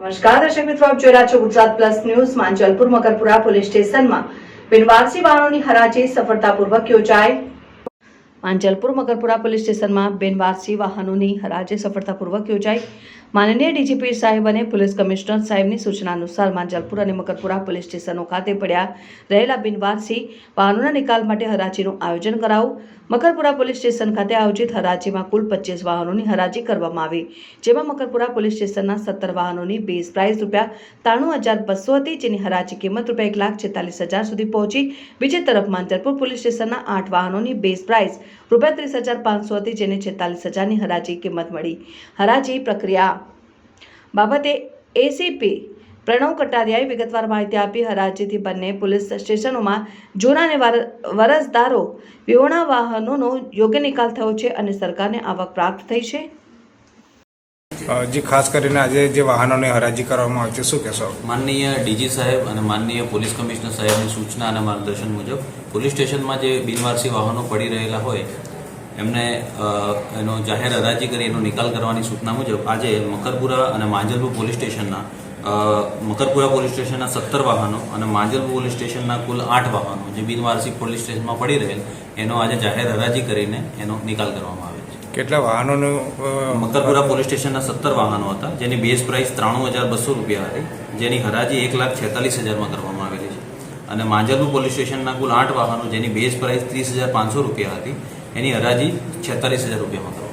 નમસ્કાર, દર્શક મિત્રો, આપ જોઈ રહ્યા છો Gujarat plus news, Manjalpur, Makarpura police સ્ટેશનમાં. બિનવારસી વાહનોની હરાજી સફળતાપૂર્વક યોજાઈ. માંજલપુર, મકરપુરા પોલીસ સ્ટેશનમાં બિનવારસી વાહનોની હરાજી સફળતાપૂર્વક યોજાઈ. માનનીય ડીજીપી સાહેબ અને પોલીસ કમિશનર સાહેબની સૂચના અનુસાર માંજલપુર અને મકરપુરા પોલીસ સ્ટેશનો ખાતે પડ્યા રહેલા બિનવારસી વાહનોના નિકાલ માટે હરાજીનું આયોજન કરાવું. મકરપુરા પોલીસ સ્ટેશન ખાતે આયોજિત હરાજીમાં કુલ પચીસ વાહનોની હરાજી કરવામાં આવી. જેમાં મકરપુરા પોલીસ સ્ટેશનના સત્તર વાહનોની બેઝ પ્રાઇસ રૂપિયા ત્રાણું હજાર બસો હતી, જેની હરાજી કિંમત રૂપિયા એક લાખ છેતાલીસ હજાર સુધી પહોંચી. બીજી તરફ માંજલપુર પોલીસ સ્ટેશનના આઠ વાહનોની બેઝ પ્રાઇસ રૂપિયા ત્રીસ હજાર પાંચસો હતી, જેને છેતાલીસ હજારની હરાજી કિંમત મળી. હરાજી પ્રક્રિયા બાબતે એસીપી પ્રણવ કટારિયાએ વિગતવાર માહિતી આપી. હરાજીથી બંને પોલીસ સ્ટેશનોમાં જૂના અને વરસદારો વિહોણા વાહનોનો યોગ્ય નિકાલ થયો છે અને સરકારને આવક પ્રાપ્ત થઈ છે. જી ખાસ કરીને આજે જે વાહનોને હરાજી કરવામાં આવે છે શું કહેશો? માનનીય ડીજી સાહેબ અને માનનીય પોલીસ કમિશનર સાહેબની સૂચના અને માર્ગદર્શન મુજબ પોલીસ સ્ટેશનમાં જે બિનવારસી વાહનો પડી રહેલા હોય એમને એનો જાહેર હરાજી કરી એનો નિકાલ કરવાની સૂચના મુજબ આજે મકરપુરા અને માંજલપુર પોલીસ સ્ટેશનના મકરપુરા પોલીસ સ્ટેશનના સત્તર વાહનો અને માંજલપુર પોલીસ સ્ટેશનના કુલ આઠ વાહનો જે બિનવારસી પોલીસ સ્ટેશનમાં પડી રહેલ એનો આજે જાહેર હરાજી કરીને એનો નિકાલ કરવામાં આવે છે. કેટલા વાહનોનું મકરપુરા પોલીસ સ્ટેશનના સત્તર વાહનો હતા જેની બેઝ પ્રાઇસ ત્રાણું હજાર બસો રૂપિયા હતી જેની હરાજી એક લાખ છેતાલીસ હજારમાં કરવામાં આવેલી છે. અને માંજલપુર પોલીસ સ્ટેશનના કુલ આઠ વાહનો જેની બેઝ પ્રાઇસ ત્રીસ હજાર પાંચસો રૂપિયા હતી એની હરાજી છેતાલીસ હજાર રૂપિયામાં